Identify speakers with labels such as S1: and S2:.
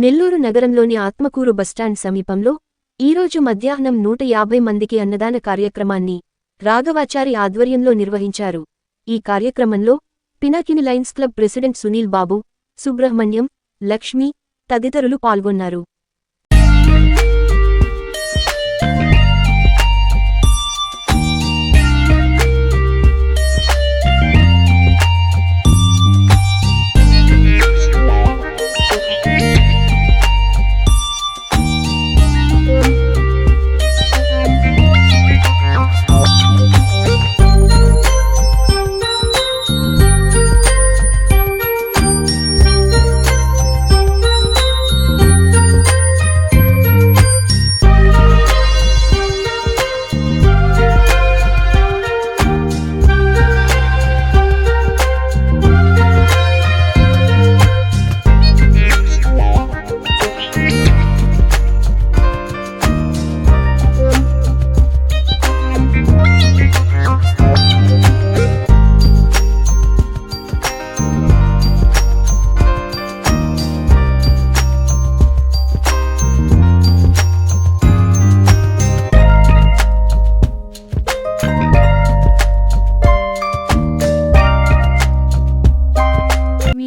S1: నెల్లూరు నగరంలోని ఆత్మకూరు బస్టాండ్ సమీపంలో ఈరోజు మధ్యాహ్నం నూట యాభై మందికి అన్నదాన కార్యక్రమాన్ని రాఘవాచారి ఆధ్వర్యంలో నిర్వహించారు. ఈ కార్యక్రమంలో Pinakini lions club president Sunil Babu Subrahmanyam Lakshmi తదితరులు పాల్గొన్నారు.